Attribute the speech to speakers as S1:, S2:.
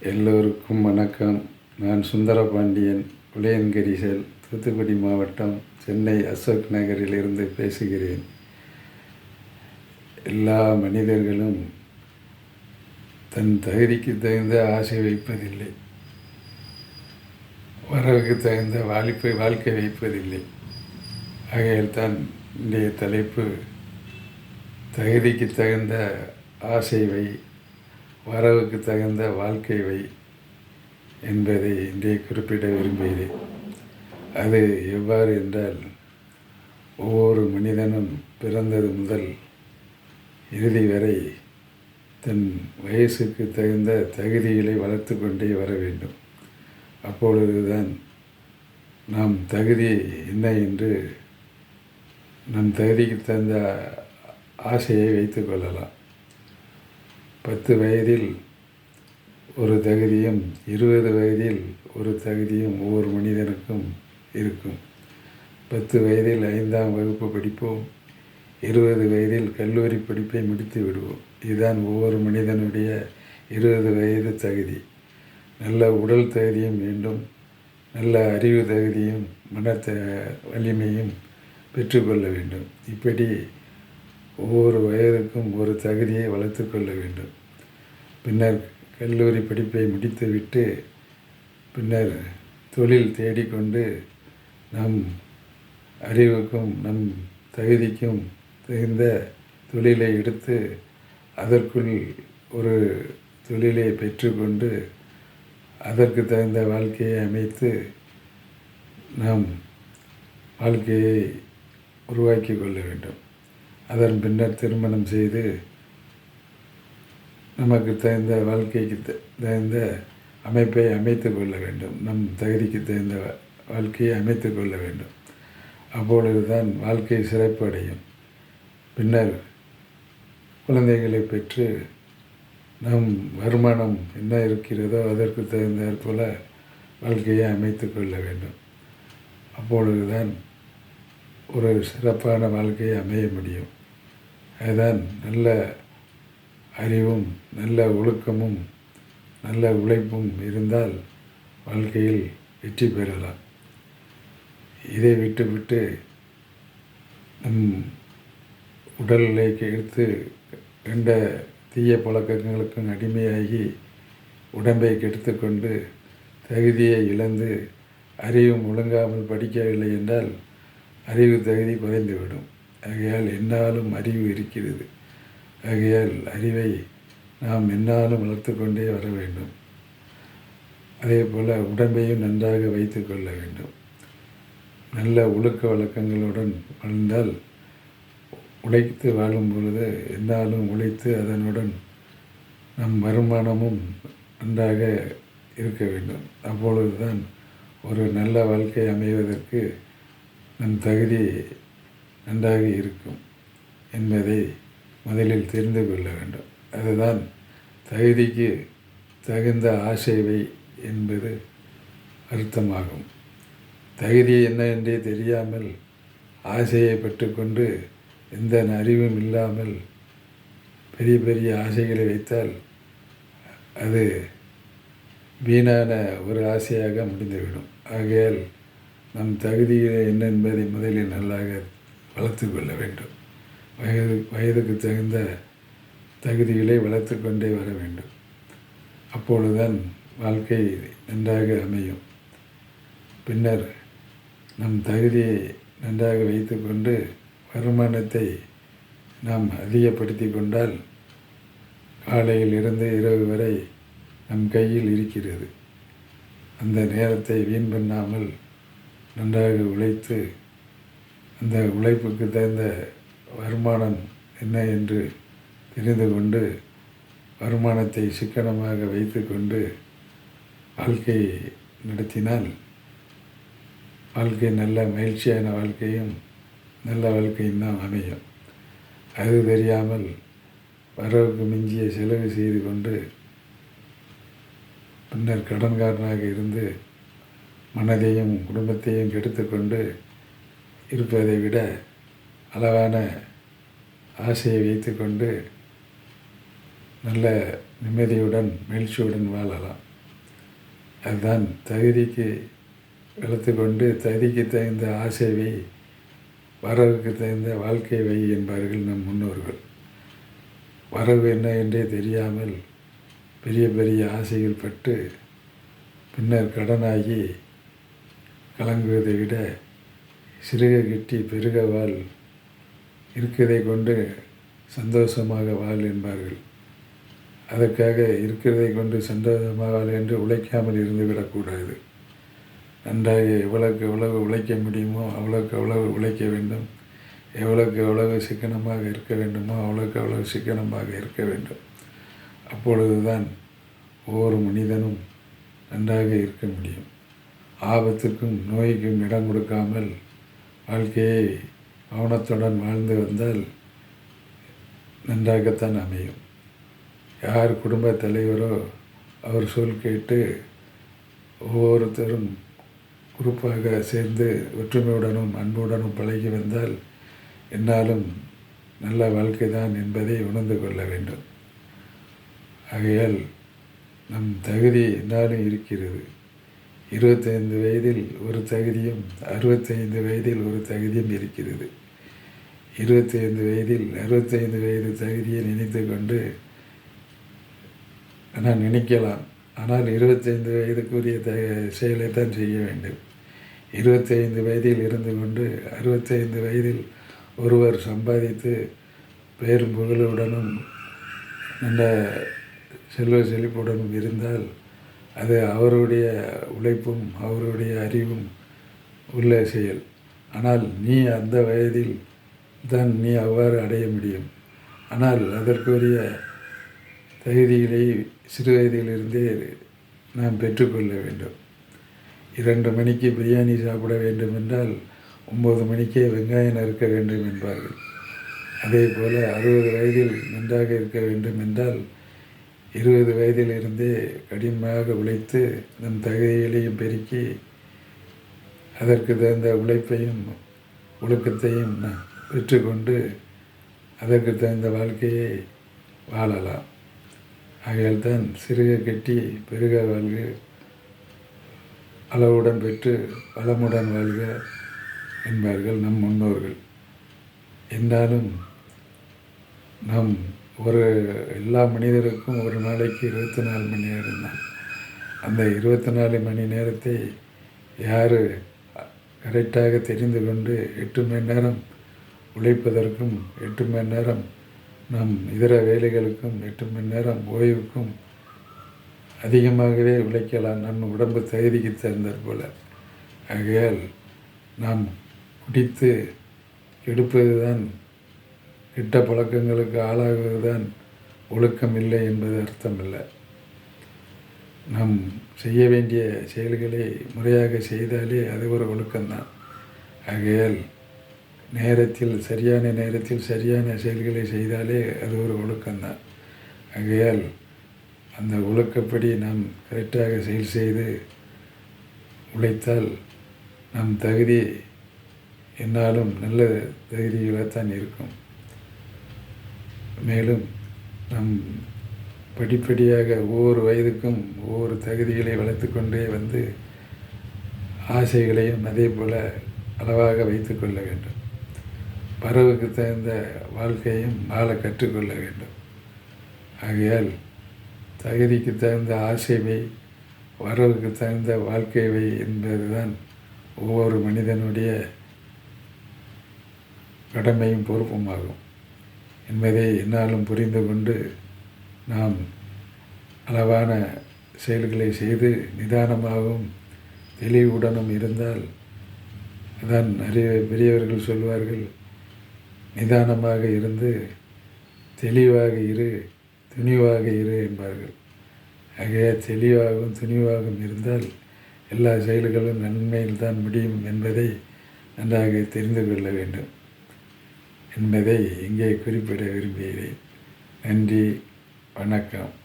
S1: எல்லோருக்கும் வணக்கம். நான் சுந்தரபாண்டியன் புளியன்கரிசல் தூத்துக்குடி மாவட்டம் சென்னை அசோக் நகரிலிருந்து பேசுகிறேன். எல்லா மனிதர்களும் தன் தகுதிக்கு தகுந்த ஆசை வைப்பதில்லை. வரவுக்கு தகுந்த வாழ்க்கை வாழ்க்கை வைப்பதில்லை. ஆகையால் தான் இன்றைய தலைப்பு தகுதிக்கு தகுந்த ஆசை வை வரவுக்கு தகுந்த வாழ்க்கை வை என்பதை இன்றைய குறிப்பிட விரும்புகிறேன். அது எவ்வாறு என்றால் ஒவ்வொரு மனிதனும் பிறந்தது முதல் இறுதி வரை தன் வயசுக்கு தகுந்த தகுதிகளை வளர்த்து கொண்டே வர வேண்டும். அப்பொழுதுதான் நாம் தகுதி என்ன என்று நம் தகுதிக்கு தகுந்த ஆசையை வைத்து கொள்ளலாம். பத்து வயதில் ஒரு தகுதியும் இருபது வயதில் ஒரு தகுதியும் ஒவ்வொரு மனிதனுக்கும் இருக்கும். பத்து வயதில் ஐந்தாம் வகுப்பு படிப்போம் இருபது வயதில் கல்லூரி படிப்பை முடித்து விடுவோம். இதுதான் ஒவ்வொரு மனிதனுடைய இருபது வயது தகுதி. நல்ல உடல் தகுதியும் வேண்டும் நல்ல அறிவு தகுதியும் மனத்த வலிமையும் பெற்றுக்கொள்ள வேண்டும். இப்படி ஒவ்வொரு வயதுக்கும் ஒரு தகுதியை வளர்த்து கொள்ள வேண்டும். பின்னர் கல்லூரி படிப்பை முடித்துவிட்டு பின்னர் தொழில் தேடிக்கொண்டு நம் அறிவுக்கும் நம் தகுதிக்கும் தகுந்த தொழிலை எடுத்து அதற்குள் ஒரு தொழிலை பெற்றுக்கொண்டு அதற்கு தகுந்த வாழ்க்கையை அமைத்து நாம் வாழ்க்கையை உருவாக்கி கொள்ள வேண்டும். அதன் பின்னர் திருமணம் செய்து நமக்கு தகுந்த வாழ்க்கைக்கு த- தகுந்த அமைப்பை அமைத்து கொள்ள வேண்டும். நம் தகுதிக்கு தகுந்த வாழ்க்கையை அமைத்து கொள்ள வேண்டும். அப்பொழுது தான் வாழ்க்கை சிறப்பு அடையும் பின்னர் குழந்தைகளை பெற்று நம் வருமானம் என்ன இருக்கிறதோ அதற்கு தகுந்தாற் போல வாழ்க்கையை அமைத்து கொள்ள வேண்டும். அப்பொழுதுதான் ஒரு சிறப்பான வாழ்க்கையை அமைய முடியும். அதுதான் நல்ல அறிவும் நல்ல ஒழுக்கமும் நல்ல உழைப்பும் இருந்தால் வாழ்க்கையில் வெற்றி பெறலாம். இதை விட்டுவிட்டு நம் உடலை எடுத்து கண்ட தீய பழக்கங்களுக்கும் அடிமையாகி உடம்பை கெடுத்துக்கொண்டு தகுதியை இழந்து அறிவும் ஒழுங்காமல் படிக்கவில்லை என்றால் அறிவு தகுதி குறைந்துவிடும். ஆகையால் என்னாலும் அறிவு இருக்கிறது. ஆகையால் அறிவை நாம் என்னாலும் வளர்த்து கொண்டே வர வேண்டும். அதே போல் உடம்பையும் நன்றாக வைத்து கொள்ள வேண்டும். நல்ல ஒழுக்க வழக்கங்களுடன் வாழ்ந்தால் உழைத்து வாழும் பொழுது என்னாலும் உழைத்து அதனுடன் நம் வருமானமும் நன்றாக இருக்க வேண்டும். அப்பொழுது தான் ஒரு நல்ல வாழ்க்கை அமைவதற்கு நம் தகுதி நன்றாக இருக்கும் என்பதை முதலில் தெரிந்து கொள்ள வேண்டும். அதுதான் தகுதிக்கு தகுந்த ஆசைவை என்பது அர்த்தமாகும். தகுதி என்ன என்றே தெரியாமல் ஆசையை பெற்றுக்கொண்டு எந்த அறிவும் இல்லாமல் பெரிய பெரிய ஆசைகளை வைத்தால் அது வீணான ஒரு ஆசையாக முடிந்துவிடும். ஆகையால் நம் தகுதியில் என்ன என்பதை முதலில் நல்லாக வளர்த்து கொள்ள வேண்டும். வயது வயதுக்கு தகுந்த தகுதிகளை வளர்த்து கொண்டே வர வேண்டும். அப்பொழுதுதான் வாழ்க்கை நன்றாக அமையும். பின்னர் நம் தகுதியை நன்றாக வைத்துக்கொண்டு வருமானத்தை நாம் அதிகப்படுத்தி கொண்டால் காலையில் இருந்து இரவு வரை நம் கையில் இருக்கிறது. அந்த நேரத்தை வீண் பண்ணாமல் நன்றாக உழைத்து அந்த உழைப்புக்கு தகுந்த வருமானம் என்ன என்று தெரிந்து கொண்டு வருமானத்தை சிக்கனமாக வைத்துக்கொண்டு வாழ்க்கை நடத்தினால் வாழ்க்கை நல்ல மகிழ்ச்சியான வாழ்க்கையும் நல்ல வாழ்க்கையும் தான் அமையும். அது தெரியாமல் வரவுக்கு மிஞ்சிய செலவு செய்து கொண்டு பின்னர் கடன்காரனாக இருந்து மனதையும் குடும்பத்தையும் கெடுத்துக்கொண்டு இருப்பதை விட அளவான ஆசையை வைத்துக்கொண்டு நல்ல நிம்மதியுடன் மகிழ்ச்சியுடன் வாழலாம். அதுதான் தகுதிக்கு வளர்த்து கொண்டு தகுதிக்கு தகுந்த ஆசை வை வரவுக்கு தகுந்த வாழ்க்கை வை என்பார்கள் நம் முன்னோர்கள். வரவு என்ன என்றே தெரியாமல் பெரிய பெரிய ஆசைகள் பட்டு பின்னர் கடனாகி கலங்குவதை விட சிறுக கிட்டி பெருக வாழ். இருக்கிறதை கொண்டு சந்தோஷமாக வாழ் என்பார்கள். அதற்காக இருக்கிறதை கொண்டு சந்தோஷமாக வாழ் என்று உழைக்காமல் இருந்துவிடக்கூடாது நன்றாக எவ்வளவுக்கு எவ்வளவு உழைக்க முடியுமோ அவ்வளோக்கு அவ்வளவு உழைக்க வேண்டும். எவ்வளோக்கு எவ்வளவு சிக்கனமாக இருக்க வேண்டுமோ அவ்வளோக்கு அவ்வளவு சிக்கனமாக இருக்க வேண்டும். அப்பொழுதுதான் ஒவ்வொரு மனிதனும் நன்றாக இருக்க முடியும். ஆபத்துக்கும் நோய்க்கும் இடம் கொடுக்காமல் வாழ்க்கையை கவனத்துடன் வாழ்ந்து வந்தால் நன்றாகத்தான் அமையும். யார் குடும்ப தலைவரோ அவர் சொல் கேட்டு ஒவ்வொருத்தரும் குரூப்பாக சேர்ந்து ஒற்றுமையுடனும் அன்புடனும் பழகி வந்தால் என்னாலும் நல்ல வாழ்க்கை தான் என்பதை உணர்ந்து கொள்ள வேண்டும். ஆகையால் நம் தகுதி என்னாலும் இருக்கிறது. இருபத்தைந்து வயதில் ஒரு தகுதியும் அறுபத்தைந்து வயதில் ஒரு தகுதியும் இருக்கிறது. இருபத்தைந்து வயதில் அறுபத்தைந்து வயது தகுதியை நினைத்து கொண்டு நான் நினைக்கலாம். ஆனால் இருபத்தைந்து வயதுக்குரிய த செயலை தான் செய்ய வேண்டும். இருபத்தைந்து வயதில் இருந்து கொண்டு அறுபத்தைந்து வயதில் ஒருவர் சம்பாதித்து பேரும் புகழுடனும் நல்ல செல்வ செழிப்புடனும் இருந்தால் அது அவருடைய உழைப்பும் அவருடைய அறிவும் உள்ள செயல். ஆனால் நீ அந்த வயதில் தான் நீ அவ்வாறு அடைய முடியும். ஆனால் அதற்குரிய தகுதிகளை சிறு வயதிலிருந்தே நாம் பெற்றுக்கொள்ள வேண்டும். இரண்டு மணிக்கு பிரியாணி சாப்பிட வேண்டும் என்றால் ஒம்பது மணிக்கே வெங்காயம் நறுக்க வேண்டும் என்பார்கள். அதே போல் அறுபது வயதில் நன்றாக இருக்க வேண்டும் என்றால் இருபது வயதிலிருந்தே கடினமாக உழைத்து நம் தகுதிகளையும் பெருக்கி அதற்கு தகுந்த உழைப்பையும் ஒழுக்கத்தையும் பெற்றுக்கொண்டு அதற்கு தகுந்த வாழ்க்கையை வாழலாம். ஆகையால் தான் சிறுக கட்டி பெருக வாழ்க அளவுடன் பெற்று வளமுடன் வாழ்க என்பார்கள் நம் முன்னோர்கள். என்றாலும் நம் ஒரு எல்லா மனிதருக்கும் ஒரு நாளைக்கு இருபத்தி நாலு மணி நேரம் தான். அந்த இருபத்தி நாலு மணி நேரத்தை யார் கரெக்டாக தெரிந்து கொண்டு எட்டு மணி நேரம் உழைப்பதற்கும் எட்டு மணி நேரம் நம் இதர வேலைகளுக்கும் எட்டு மணி நேரம் ஓய்வுக்கும் அதிகமாகவே உழைக்கலாம். நம் உடம்பு தகுதிக்கு தகுந்தாற் போல். ஆகையால் நாம் குடித்து கெடுப்பது தான் கிட்ட பழக்கங்களுக்கு ஆளாகுவது தான் ஒழுக்கம் இல்லை என்பது அர்த்தமில்லை. நாம் செய்ய வேண்டிய செயல்களை முறையாக செய்தாலே அது ஒரு ஒழுக்கம்தான். ஆகையால் நேரத்தில் சரியான நேரத்தில் சரியான செயல்களை செய்தாலே அது ஒரு ஒழுக்கம்தான். ஆகையால் அந்த ஒழுக்கப்படி நாம் கரெக்டாக செயல் செய்து உழைத்தால் நம் தகுதி என்னாலும் நல்ல தகுதிகளாகத்தான் இருக்கும். மேலும் நம் படிப்படியாக ஒவ்வொரு வயதுக்கும் ஒவ்வொரு தகுதிகளை வளர்த்து கொண்டே வந்து ஆசைகளையும் அதே போல் அளவாக வைத்து கொள்ள வேண்டும். பறவுக்கு தகுந்த வாழ்க்கையும் வாழ கற்றுக்கொள்ள வேண்டும். ஆகையால் தகுதிக்கு தகுந்த ஆசைவை வரவுக்கு தகுந்த வாழ்க்கைவை என்பதுதான் ஒவ்வொரு மனிதனுடைய கடமையும் பொறுப்புமாகும் என்பதை என்னாலும் புரிந்து கொண்டு நாம் அளவான செயல்களை செய்து நிதானமாகவும் தெளிவுடனும் இருந்தால் அதான் நிறைய பெரியவர்கள் சொல்வார்கள் நிதானமாக இருந்து தெளிவாக இரு துணிவாக இரு என்பார்கள். ஆகைய தெளிவாகவும் துணிவாகவும் இருந்தால் எல்லா செயல்களும் நன்மையில் தான் முடியும் என்பதை நன்றாக தெரிந்து கொள்ள வேண்டும். என்பதை இங்கே குறிப்பிட விரும்புகிறேன். நன்றி வணக்கம்.